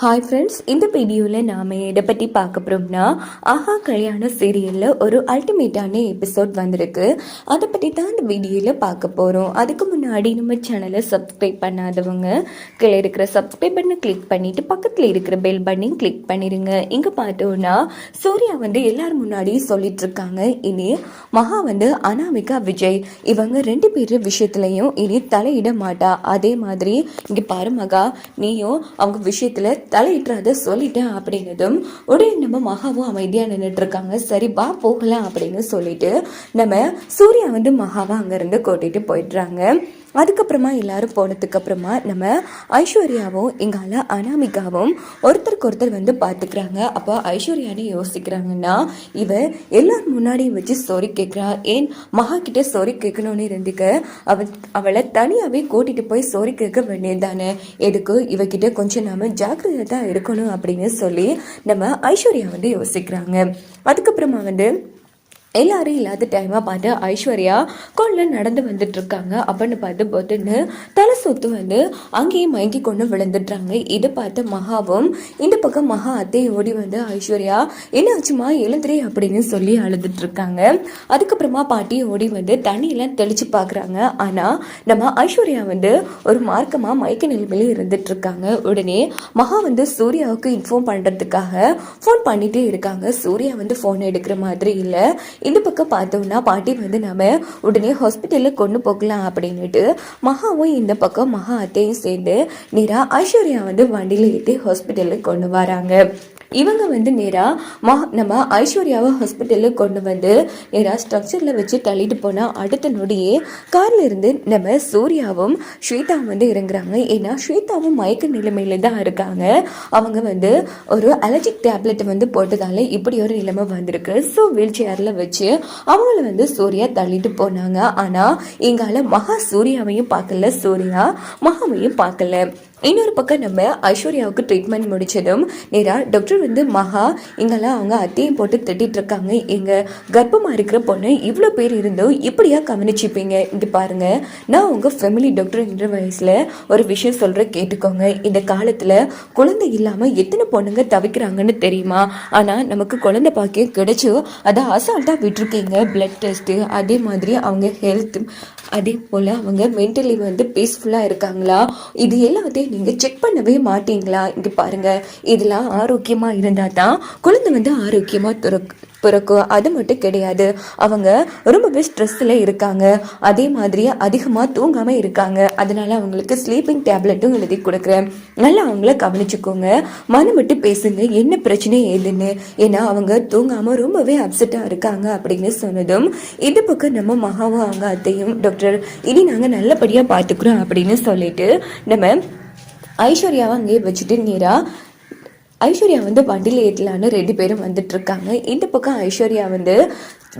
Hi friends இந்த வீடியோவில் நாம் எதை பற்றி பார்க்க போகிறோம்னா ஆஹா கல்யாண சீரியலில் ஒரு அல்டிமேட்டான எபிசோட் வந்திருக்கு. அதை பற்றி தான் இந்த வீடியோவில் பார்க்க போகிறோம் அதுக்கு முன்னாடி நம்ம சேனலை சப்ஸ்கிரைப் பண்ணாதவங்க கீழே இருக்கிற சப்ஸ்கிரைப் பண்ண கிளிக் பண்ணிவிட்டு பக்கத்தில் இருக்கிற பெல் பட்டனையும் கிளிக் பண்ணிடுங்க இங்கே பார்த்தோன்னா சூர்யா வந்து எல்லார் முன்னாடியும் சொல்லிட்டு இருக்காங்க. இனி மகா வந்து அனாமிகா விஜய் இவங்க ரெண்டு பேர் விஷயத்துலையும் இனி தலையிட மாட்டா. அதே மாதிரி இங்கே பாரு மகா நீயும் அவங்க விஷயத்தில் தலையிட்டுறத சொல்லிட்டேன் அப்படின்னதும் உடனே நம்ம மகாவும் அமைதியாக நின்றுட்டு இருக்காங்க. சரி வா போகலாம் அப்படின்னு சொல்லிட்டு நம்ம சூர்யா வந்து மகாவை அங்கேருந்து கூட்டிகிட்டு போயிடுறாங்க. அதுக்கப்புறமா எல்லாரும் போனதுக்கப்புறமா நம்ம ஐஸ்வர்யாவும் எங்கால அனாமிகாவும் ஒருத்தருக்கு ஒருத்தர் வந்து பார்த்துக்கிறாங்க அப்போ ஐஸ்வர்யானே யோசிக்கிறாங்கன்னா இவ எல்லார் முன்னாடியும் வச்சு சாரி கேட்குறா ஏன் மகா கிட்ட சாரி கேட்கணும்னு இருந்துக்க? அவ அவளை தனியாகவே கூட்டிகிட்டு போய் சாரி கேட்க வேண்டியதானே எதுக்கு? இவகிட்ட கொஞ்சம் நாம ஜாக்கிரதை இருக்கணும் அப்படின்னு சொல்லி நம்ம ஐஸ்வர்யா வந்து யோசிக்கிறாங்க. அதுக்கப்புறமா வந்து எல்லாரும் இல்லாத டைமாக பார்த்து ஐஸ்வர்யா கொள்ள நடந்து வந்துட்டுருக்காங்க. அப்படின்னு பார்த்து பொத்துன்னு தலை சொத்து வந்து அங்கேயே மயங்கி கொண்டு விழுந்துடுறாங்க. இதை பார்த்து மகாவும் இந்த பக்கம் மகா அத்தை ஓடி வந்து ஐஸ்வர்யா என்ன ஆச்சுமா எழுந்துரு அப்படின்னு சொல்லி அழுதுட்டுருக்காங்க. அதுக்கப்புறமா பாட்டி ஓடி வந்து தண்ணியெல்லாம் தெளிச்சு பார்க்குறாங்க. ஆனால் நம்ம ஐஸ்வர்யா வந்து ஒரு மார்க்கமாக மயக்க நிலைமையில இருந்துட்டுருக்காங்க. உடனே மகா வந்து சூர்யாவுக்கு இன்ஃபார்ம் பண்ணுறதுக்காக ஃபோன் பண்ணிகிட்டே இருக்காங்க. சூர்யா வந்து ஃபோன் எடுக்கிற மாதிரி இல்லை. இந்த பக்கம் பார்த்தோம்னா பாட்டி வந்து நம்ம உடனே ஹாஸ்பிட்டலில் கொண்டு போகலாம் அப்படின்னுட்டு மகாவும் இந்த பக்கம் மகா அத்தையும் சேர்ந்து நேராக ஐஸ்வர்யா வந்து வண்டியில் ஏற்றி ஹாஸ்பிட்டலுக்கு கொண்டு வராங்க. இவங்க வந்து நேராக மா நம்ம ஐஸ்வர்யாவை ஹாஸ்பிட்டலுக்கு கொண்டு வந்து நேராக ஸ்ட்ரக்சரில் வச்சு தள்ளிட்டு போனால் அடுத்த நொடியே காரில் இருந்து நம்ம சூர்யாவும் ஸ்வேதாவும் வந்து இறங்குறாங்க. ஏன்னா ஸ்வேதாவும் மயக்க நிலைமையில தான் இருக்காங்க. அவங்க வந்து ஒரு அலர்ஜிக் டேப்லெட் வந்து போட்டதால இப்படி ஒரு நிலைமை வந்திருக்கு. ஸோ வீல் சேரில் வச்சு அவங்கள வந்து சூர்யா தள்ளிட்டு போனாங்க. ஆனால் எங்களால் மகா சூர்யாவையும் பார்க்கல. சூர்யா மகாவையும் பார்க்கல. இன்னொரு பக்கம் நம்ம ஐஸ்வர்யாவுக்கு ட்ரீட்மெண்ட் முடிச்சதும் நேராக டாக்டர் வந்து மகா இங்கெல்லாம் அவங்க அத்தையும் போட்டு திட்டிகிட்டு இருக்காங்க எங்கள் கர்ப்பமாக இருக்கிற பொண்ணு இவ்வளோ பேர் இருந்தும் இப்படியா கவனிச்சுப்பீங்க? இங்கே பாருங்கள் நான் உங்கள் ஃபேமிலி டாக்டர் என்ற வயசில் ஒரு விஷயம் சொல்கிறேன் கேட்டுக்கோங்க. இந்த காலத்தில் குழந்தை இல்லாமல் எத்தனை பொண்ணுங்க தவிக்கிறாங்கன்னு தெரியுமா? ஆனால் நமக்கு குழந்தை பாக்கியம் கிடைச்சோ அதை அசால்ட்டாக விட்டுருக்கீங்க. பிளட் டெஸ்ட்டு அதே மாதிரி அவங்க ஹெல்த் அதே போல் அவங்க மென்டலி வந்து பீஸ்ஃபுல்லாக இருக்காங்களா? இது எல்லாத்தையும் நீங்கள் செக் பண்ணவே மாட்டீங்களா? இங்கே பாருங்கள் இதெல்லாம் ஆரோக்கியமாக இருந்தால் தான் குழந்தை வந்து ஆரோக்கியமாக துறக்கு பிறக்கும் அது மட்டும் கிடையாது. அவங்க ரொம்பவே ஸ்ட்ரெஸ்ஸில் இருக்காங்க. அதே மாதிரி அதிகமாக தூங்காமல் இருக்காங்க. அதனால அவங்களுக்கு ஸ்லீப்பிங் டேப்லெட்டும் எழுதி கொடுக்குறேன். நல்லா அவங்கள கவனிச்சுக்கோங்க. மனம் விட்டு பேசுங்க. என்ன பிரச்சனை ஏதுன்னு. ஏன்னா அவங்க தூங்காமல் ரொம்பவே அப்செட்டாக இருக்காங்க அப்படின்னு சொன்னதும் இந்த பக்கம் நம்ம மகாவும் அவங்க அத்தையும் டாக்டர் இனி நாங்கள் நல்லபடியாக பார்த்துக்குறோம் அப்படின்னு சொல்லிட்டு நம்ம ஐஸ்வர்யாவை அங்கேயே வச்சுட்டு நேராக ஐஸ்வர்யா வந்து வண்டியில் ஏற்றலான்னு ரெண்டு பேரும் வந்துட்டுருக்காங்க. இந்த பக்கம் ஐஸ்வர்யா வந்து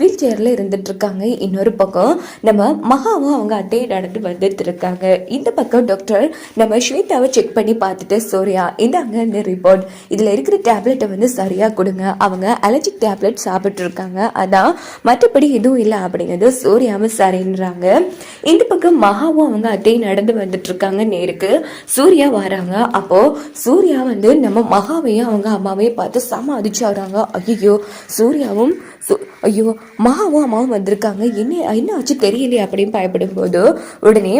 வீல் சேரில் இருந்துட்டுருக்காங்க. இன்னொரு பக்கம் நம்ம மகாவும் அவங்க அட்டையை நடந்து வந்துட்டு இருக்காங்க இந்த பக்கம் டாக்டர் நம்ம ஸ்வேதாவை செக் பண்ணி பார்த்துட்டு சூர்யா இந்தாங்க இந்த ரிப்போர்ட் இதில் இருக்கிற டேப்லெட்டை வந்து சரியாக கொடுங்க. அவங்க அலர்ஜிக் டேப்லெட் சாப்பிட்ருக்காங்க அதான் மற்றபடி எதுவும் இல்லை அப்படிங்கிறது சூர்யாவும் சரின்றாங்க. இந்த பக்கம் மகாவும் அவங்க அட்டையை நடந்து வந்துட்டுருக்காங்க நேருக்கு. சூர்யா வராங்க. அப்போது சூர்யா வந்து நம்ம மகாவையும் அவங்க அம்மாவையும் பார்த்து செம அடிச்சாடுறாங்க ஐயோ சூர்யாவும் ஐயோ மாவும் அம்மாவும் வந்திருக்காங்க. என்ன என்ன ஆச்சு தெரியலையே அப்படின்னு பயப்படும் போது உடனே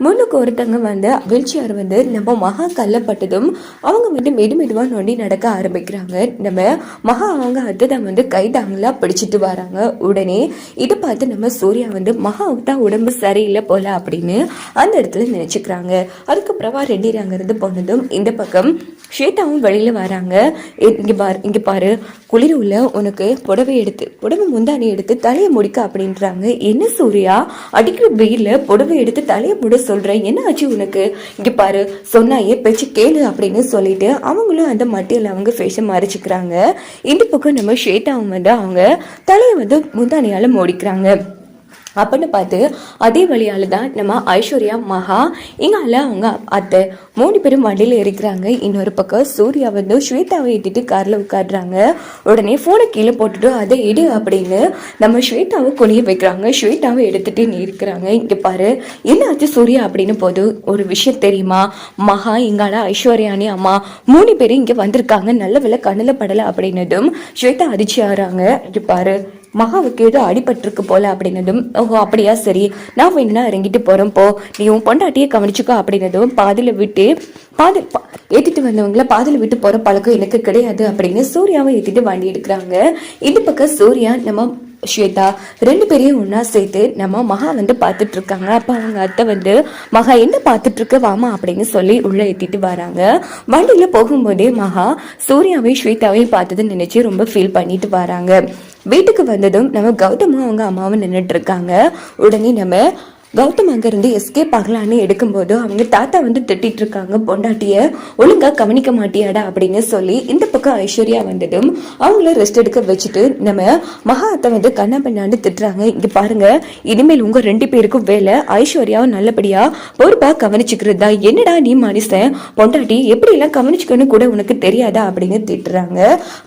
முன்னுக்கு ஒருத்தங்க வந்து அவிழ்ச்சியார் வந்து நம்ம மகா கல்லப்பட்டதும் அவங்க வந்து மெது மெதுவாக நொண்டி நடக்க ஆரம்பிக்கிறாங்க. நம்ம மகா அவங்க அதுதான் வந்து கைதாங்களா பிடிச்சிட்டு வராங்க. உடனே இதை பார்த்து நம்ம சூர்யா வந்து மகாவுக்கு தான் உடம்பு சரியில்லை போல அப்படின்னு அந்த இடத்துல நினச்சிக்கிறாங்க. அதுக்கப்புறமா ரெட்டி அங்கேருந்து போனதும் இந்த பக்கம் ஸ்வேதாவும் வெளியில் வராங்க. இங்கே பாரு இங்கே பாரு. குளிர் உள்ள உனக்கு புடவை எடுத்து புடவை முந்தானி எடுத்து தலையை முடிக்க அப்படின்றாங்க. என்ன சூர்யா? அடிக்கிற வெயிலில் புடவை எடுத்து தலையை முட சொல்கிறேன் என்ன ஆச்சு உனக்கு? இங்கே பாரு சொன்னாயே பேச்சு கேளு அப்படின்னு சொல்லிட்டு அவங்களும் அந்த மட்டியில் அவங்க ஃபேஸை மறைச்சிக்கிறாங்க. இந்த பக்கம் நம்ம ஸ்வேதாவும் வந்து அவங்க தலையை வந்து முந்தானியால மூடிக்கிறாங்க. அப்படின்னு பார்த்து அதே வழியால தான் நம்ம ஐஸ்வர்யா மகா இங்கால அவங்க அத்தை மூணு பேரும் வண்டியில் இருக்கிறாங்க இன்னொரு பக்கம் சூர்யா வந்து ஸ்வேதாவை ஏற்றிட்டு காரில் உட்காடுறாங்க உடனே ஃபோனை கீழே போட்டுட்டு அதை எடு அப்படின்னு நம்ம ஸ்வேதாவை குனிய வைக்கிறாங்க. ஸ்வேதாவை எடுத்துட்டு இருக்கிறாங்க. இங்கே பாரு என்னாச்சு சூர்யா அப்படின்னு போது ஒரு விஷயம் தெரியுமா? மகா இங்கால ஐஸ்வர்யானி அம்மா மூணு பேரும் இங்கே வந்திருக்காங்க. நல்ல வேலை கண்ணில் படலை அப்படின்னதும் ஸ்வேதா அதிர்ச்சி ஆகிறாங்க இங்கே பாரு மகாவுக்கு ஏதோ அடிபட்டிருக்கு போல அப்படின்னதும் ஓஹோ அப்படியா சரி. நான் வேணும்னா இறங்கிட்டு போறேன் போ. நீ உன் பொண்டாட்டியை கவனிச்சுக்கோ அப்படின்னதும் பாதியில் விட்டு பாதி பா- ஏத்திட்டு வந்தவங்கள பாதியில் விட்டு போற பழக்கம் எனக்கு கிடையாது அப்படின்னு சூர்யாவை ஏத்திட்டு வண்டி எடுக்கிறாங்க. இந்த பக்கம் சூர்யா நம்ம ஸ்வேதா ரெண்டு பேரையும் ஒன்றா சேர்த்து நம்ம மகா வந்து பார்த்துட்டு இருக்காங்க அப்போ அவங்க அத்தை வந்து மகா என்ன பார்த்துட்டு இருக்க வாமா அப்படின்னு சொல்லி உள்ள ஏத்திட்டு வராங்க. வண்டியில போகும்போதே மகா சூர்யாவையும் ஸ்வேதாவையும் பார்த்தது நினைச்சு ரொம்ப ஃபீல் பண்ணிட்டு வராங்க. வீட்டுக்கு வந்ததும் நம்ம கௌதமும் அவங்க அம்மாவும் நின்றுட்டு இருக்காங்க. உடனே நம்ம கௌதம் அங்கேருந்து எஸ்கேப் ஆகலான்னு எடுக்கும்போது அவங்க தாத்தா வந்து திட்டிட்டு இருக்காங்க பொண்டாட்டிய ஒழுங்கா கவனிக்க மாட்டியாடா? அப்படின்னு சொல்லி இந்த பக்கம் ஐஸ்வர்யா வந்ததும் அவங்கள ரெஸ்ட் எடுக்க வச்சுட்டு நம்ம மகா அத்தை வந்து கண்ணா பண்ணாண்டு திட்டுறாங்க. இங்க பாருங்க இனிமேல் உங்க ரெண்டு பேருக்கும் வேலை. ஐஸ்வர்யாவும் நல்லபடியா பொறுப்பா கவனிச்சுக்கிறது? தான் என்னடா நீ மனுஷன்? பொண்டாட்டி எப்படிலாம் கவனிச்சுக்கணும் கூட உனக்கு தெரியாதா? அப்படின்னு திட்டுறாங்க.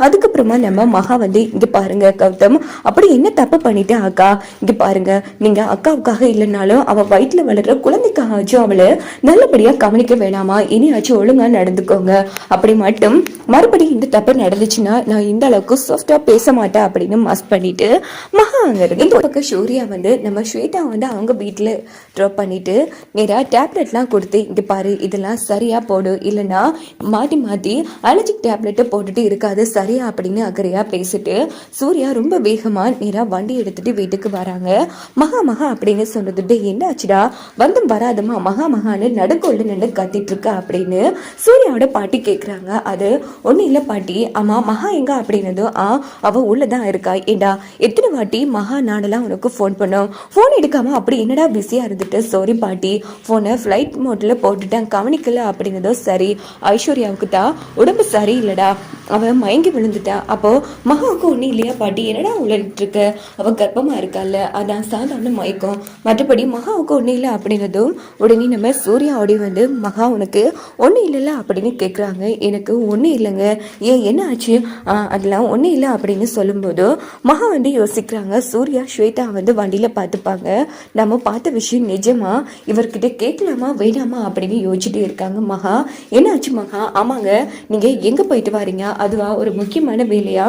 அதுக்கப்புறமா நம்ம மகா வந்து இங்க பாருங்க கௌதம் அப்படி என்ன தப்பு பண்ணிட்டேன் அக்கா? இங்க பாருங்க நீங்க அக்காவுக்காக இல்லைனாலும் அவ வயிற்றுல வளர்ற குழந்தைக்காச்சும் அவளை நல்லபடியாக கவனிக்க வேணாமா? இனியாச்சும் ஒழுங்கா நடந்துக்கோங்க. அப்படி மட்டும் மறுபடியும் இந்த தப்பு நடந்துச்சுன்னா நான் இந்த அளவுக்கு சாஃப்டாக பேச மாட்டேன் அப்படின்னு மஸ் பண்ணிட்டு மகா அங்க இந்த பக்கம் சூர்யா வந்து நம்ம ஸ்வேதா வந்து அவங்க வீட்டில் ட்ராப் பண்ணிட்டு நேராக டேப்லெட்லாம் கொடுத்து இங்கே பாரு இதெல்லாம் சரியாக போடு. இல்லைன்னா மாற்றி மாற்றி அலர்ஜிக் டேப்லெட்டை போட்டுட்டு இருக்காது. சரியா? அப்படின்னு அக்கறையாக பேசிட்டு சூர்யா ரொம்ப வேகமாக நேராக வண்டி எடுத்துட்டு வீட்டுக்கு வராங்க. மகா மகா அப்படின்னு சொன்னது என்ன ஆச்சுடா வந்தும் வராதமா மகா மகான்னு நடுக்கொள்ள நின்று கத்திட்டு இருக்கா அப்படின்னு சூர்யாவோட பாட்டி கேக்குறாங்க. அது ஒன்றும் இல்லை பாட்டி. ஆமாம் மகா எங்க? அப்படின்னதும் ஆ அவ உள்ளதான் இருக்கா. ஏண்டா எத்தனை வாட்டி மகா நாடெல்லாம் உனக்கு ஃபோன் பண்ணோம். ஃபோன் எடுக்காம அப்படி என்னடா பிஸியா இருந்துட்டு? சாரி பாட்டி. ஃபோனை ஃப்ளைட் மோட்ல போட்டுட்டேன். கவனிக்கல அப்படிங்கிறதோ சரி. ஐஸ்வர்யாவுக்கு தான் உடம்பு சரியில்லடா. அவன் மயங்கி விழுந்துட்டா. அப்போ மகாவுக்கு ஒன்றும் இல்லையா பாட்டி? என்னடா உளறிட்டு அவள் கர்ப்பமாக கர்ப்பமா இருக்கால அதான் சாதாரண மயக்கம். மற்றபடி மகாவுக்கு ஒன்றும் இல்லை அப்படிங்கிறதும் உடனே நம்ம சூர்யாவோட வந்து மகா உனக்கு ஒன்றும் இல்லைல்ல? அப்படின்னு கேட்குறாங்க எனக்கு ஒன்றும் இல்லைங்க. ஏன் என்ன ஆச்சு? அதெல்லாம் ஒன்றும் இல்லை அப்படின்னு சொல்லும்போது மகா வந்து யோசிக்கிறாங்க சூர்யா ஸ்வேதா வந்து வண்டியில் பார்த்துப்பாங்க நம்ம பார்த்த விஷயம் நிஜமா? இவர்கிட்ட கேட்கலாமா வேணாமா அப்படின்னு யோசிச்சுட்டே இருக்காங்க மகா. என்னாச்சு மகா? ஆமாங்க நீங்கள் எங்கே போயிட்டு வரீங்க? அதுவா ஒரு முக்கியமான வேலையா?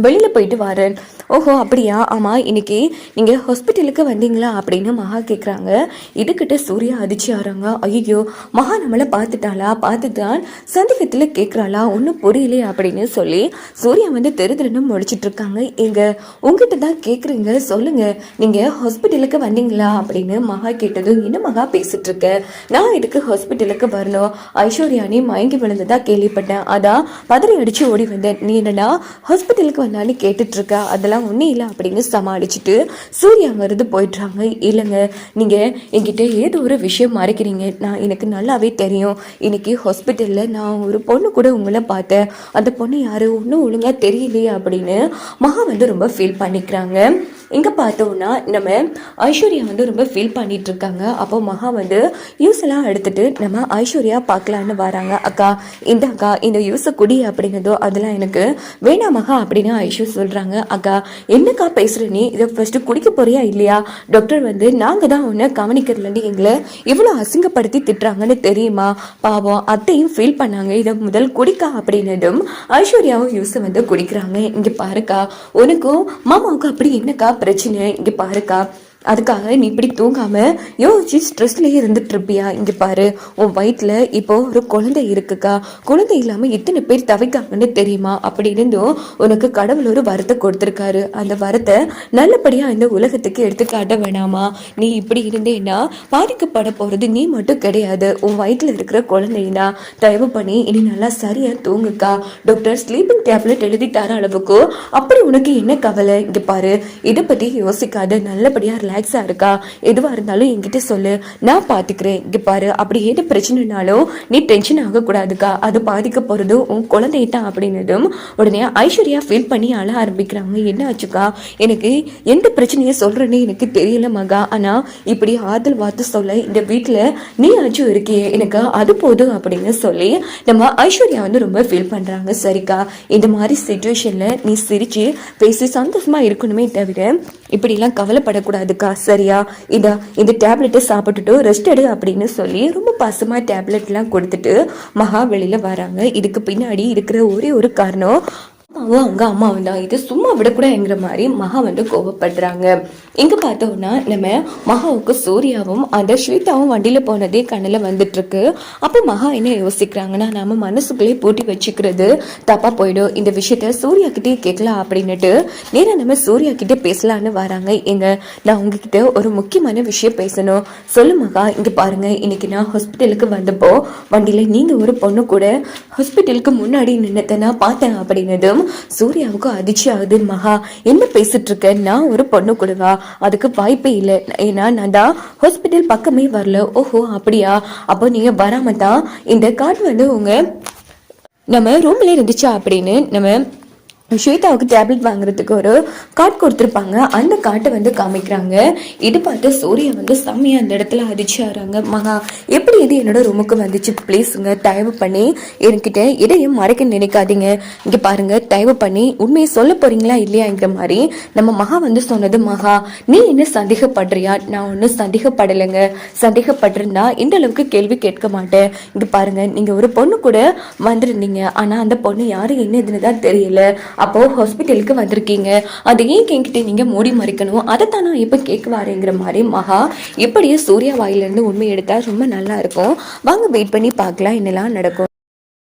வெளியில் போயிட்டு வரேன். ஓஹோ அப்படியா? ஆமாம் இன்னைக்கு நீங்கள் ஹாஸ்பிட்டலுக்கு வந்தீங்களா? அப்படின்னு மகா கேட்குறாங்க இதுக்கிட்ட சூர்யா அதிர்ச்சி ஆகிறாங்க ஐயோ மகா நம்மளை பார்த்துட்டாளா? பார்த்துதான் சந்தேகத்தில் கேட்குறாளா ஒன்றும் புரியலையே அப்படின்னு சொல்லி சூர்யா வந்து தெரு திருன்னு முடிச்சிட்டு எங்கள் உங்ககிட்ட தான் கேட்குறீங்க சொல்லுங்கள் நீங்கள் ஹாஸ்பிட்டலுக்கு வந்தீங்களா? அப்படின்னு மகா கேட்டதும் என்ன மகா பேசிகிட்ருக்க நான் இதுக்கு ஹாஸ்பிட்டலுக்கு வரணும்? ஐஸ்வர்யானி மயங்கி விழுந்ததாக கேள்விப்பட்டேன். அதான் பதறி அடித்து ஓடி வந்தேன். நீ என்னடா ஹாஸ்பிட்டலுக்கு வந்தாலும் கேட்டுட்ருக்கா? அதெல்லாம் ஒன்றும் இல்லை அப்படின்னு சமாளிச்சுட்டு சூர்யா அங்கிருந்து போயிடுறாங்க. இல்லைங்க நீங்கள் என்கிட்ட ஏதோ ஒரு விஷயம் மறைக்கிறீங்க. நான் எனக்கு நல்லாவே தெரியும். இன்னைக்கு ஹாஸ்பிட்டலில் நான் ஒரு பொண்ணு கூட உங்களை பார்த்தேன். அந்த பொண்ணு யாரும் ஒன்றும் ஒழுங்காக தெரியலையே அப்படின்னு மகா வந்து ரொம்ப ஃபீல் பண்ணிக்கிறாங்க. இங்கே பார்த்தோம்னா நம்ம ஐஸ்வர்யா வந்து ரொம்ப ஃபீல் பண்ணிட்டு இருக்காங்க அப்போ மகா வந்து யூஸ் எல்லாம் எடுத்துட்டு நம்ம ஐஸ்வர்யா பார்க்கலான்னு வராங்க. அக்கா இந்த அக்கா இந்த யூஸை குடி அப்படின்னதோ அதெல்லாம் எனக்கு வேணாம் மகா அப்படின்னு ஐஷு சொல்கிறாங்க அக்கா என்னக்கா பேசுகிற நீ? இதை ஃபஸ்ட்டு குடிக்க போறியா இல்லையா? டாக்டர் வந்து நாங்கள் தான் ஒன்று கவனிக்கிறதுலேருந்து எங்களை இவ்வளோ அசிங்கப்படுத்தி திட்டுறாங்கன்னு தெரியுமா? பாவம் அத்தையும் ஃபீல் பண்ணாங்க. இதை முதல் குடிக்கா அப்படின்னதும் ஐஸ்வர்யாவும் யூஸை வந்து குடிக்கிறாங்க. இங்கே பாருக்கா உனக்கும் மாமாவுக்கும் அப்படி என்னக்கா பிரச்சனை இங்க பாருக்கா அதுக்காக நீ இப்படி தூங்காமல் யோசிச்சு ஸ்ட்ரெஸ்லேயே இருந்துட்டு இருப்பியா? இங்கே பாரு உன் வயிற்றுல இப்போ ஒரு குழந்தை இருக்குக்கா. குழந்தை இல்லாமல் எத்தனை பேர் தவிக்காங்கன்னு தெரியுமா? அப்படி இருந்தும் உனக்கு கடவுள் ஒரு வரத்தை கொடுத்துருக்காரு. அந்த வரத்தை நல்லபடியாக இந்த உலகத்துக்கு எடுத்துக்காட்ட வேணாமா? நீ இப்படி இருந்தேன்னா பாதிக்கப்பட போகிறது நீ மட்டும் கிடையாது. உன் வயிற்றுல இருக்கிற குழந்தைனா தயவு பண்ணி இனி நல்லா சரியாக தூங்குக்கா. டாக்டர் ஸ்லீப்பிங் டேப்லெட் எழுதி தர அளவுக்கு அப்படி உனக்கு என்ன கவலை? இங்கே பாரு இதை பற்றி யோசிக்காத. நல்லபடியாக ரிலாக்ஸாக இருக்கா? எதுவாக இருந்தாலும் என்கிட்ட சொல்லு. நான் பார்த்துக்கிறேன் இங்கே பாரு அப்படி ஏதோ பிரச்சனைனாலும் நீ டென்ஷன் ஆகக்கூடாதுக்கா. அது பாதிக்க போகிறது உன் குழந்தை தான் அப்படின்னதும் உடனே ஐஸ்வர்யா ஃபீல் பண்ணி அழ ஆரம்பிக்கிறாங்க. என்ன ஆச்சுக்கா? எனக்கு எந்த பிரச்சனையை சொல்கிறேன்னு எனக்கு தெரியல மகா. ஆனால் இப்படி ஆதல் வார்த்தை சொல்ல இந்த வீட்டில் நீ ஆச்சும் இருக்கியே. எனக்கு அது போதும் அப்படின்னு சொல்லி நம்ம ஐஸ்வர்யா வந்து ரொம்ப ஃபீல் பண்ணுறாங்க சரிக்கா இந்த மாதிரி சுச்சுவேஷனில் நீ சிரித்து பேசி சந்தோஷமாக இருக்கணுமே தவிர இப்படிலாம் கவலைப்படக்கூடாதுக்கா. சரியா? இதா இந்த டேப்லெட்டை சாப்பிட்டுட்டு ரெஸ்ட் எடு அப்படின்னு சொல்லி ரொம்ப பசுமா டேப்லெட்லாம் கொடுத்துட்டு மகா வெளியில வராங்க. இதுக்கு பின்னாடி இருக்கிற ஒரே ஒரு காரணம் அப்பாவும் அவங்க அம்மாவும் தான் இது சும்மா விடக்கூடாதுங்கிற மாதிரி மகா வந்து கோவப்படுறாங்க இங்க பார்த்தோம்னா நம்ம மகாவுக்கு சூர்யாவும் அந்த ஸ்வேதாவும் வண்டியில போனதே கண்ணில் வந்துட்டு இருக்கு அப்போ மகா என்ன யோசிக்கிறாங்கன்னா நம்ம மனசுக்குள்ளே பூட்டி வச்சுக்கிறது தப்பா போயிடும். இந்த விஷயத்த சூர்யா கிட்டே கேட்கலாம் அப்படின்னுட்டு நேராக நம்ம சூர்யா கிட்ட பேசலான்னு வராங்க. எங்க நான் உங்ககிட்ட ஒரு முக்கியமான விஷயம் பேசணும். சொல்லு மகா இங்க பாருங்க. இன்னைக்கு நான் ஹாஸ்பிட்டலுக்கு வந்தப்போ வண்டியில நீங்க ஒரு பொண்ணு கூட ஹாஸ்பிட்டலுக்கு முன்னாடி நின்னத்தை நான் பார்த்தேன் அப்படின்னதும் சூர்யாவுக்கு அதிர்ச்சி ஆகுது மகா. என்ன பேசிட்டு இருக்க? நான் ஒரு பொண்ணு கொடுவா அதுக்கு வாய்ப்பே இல்லை. ஏன்னா நான் தான் ஹாஸ்பிட்டல் பக்கமே வரல. ஓஹோ அப்படியா? அப்போ நீங்க வராம தான் இந்த கார்டு வந்து உங்க நம்ம ரூம்ல இருந்துச்சா அப்படின்னு நம்ம ஸ்வேதாவுக்கு டேப்லெட் வாங்குறதுக்கு ஒரு கார்டு கொடுத்துருப்பாங்க. அந்த கார்ட்டை வந்து காமிக்கிறாங்க. இது பார்த்து சூர்யா வந்து செம்மையா அந்த இடத்துல அதிர்ச்சி ஆகிறாங்க மகா எப்படி இது என்னோட ரூமுக்கு வந்துச்சு? ப்ளீஸுங்க தயவு பண்ணி என்கிட்ட இதையும் மறைக்க நினைக்காதீங்க. இங்கே பாருங்க தயவு பண்ணி உண்மையை சொல்ல போறீங்களா இல்லையாங்கிற மாதிரி நம்ம மகா வந்து சொன்னது மகா நீ என்ன சந்தேகப்படுறியா? நான் ஒன்றும் சந்தேகப்படலைங்க. சந்தேகப்பட்டிருந்தா இந்த அளவுக்கு கேள்வி கேட்க மாட்டேன். இங்கே பாருங்க நீங்கள் ஒரு பொண்ணு கூட வந்திருந்தீங்க. ஆனால் அந்த பொண்ணு யாரும் என்ன இதுன்னு தான் தெரியல. அப்போ ஹாஸ்பிட்டலுக்கு வந்திருக்கீங்க. அது ஏன் என்கிட்ட நீங்க மூடி மறைக்கணும்? அதை தான் நான் இப்போ கேட்க வரேங்கிற மாதிரி மகா எப்படியே சூர்யா வாயிலிருந்து உண்மை எடுத்தா ரொம்ப நல்லா இருக்கும். வாங்க வெயிட் பண்ணி பார்க்கலாம் என்னெல்லாம் நடக்கும்.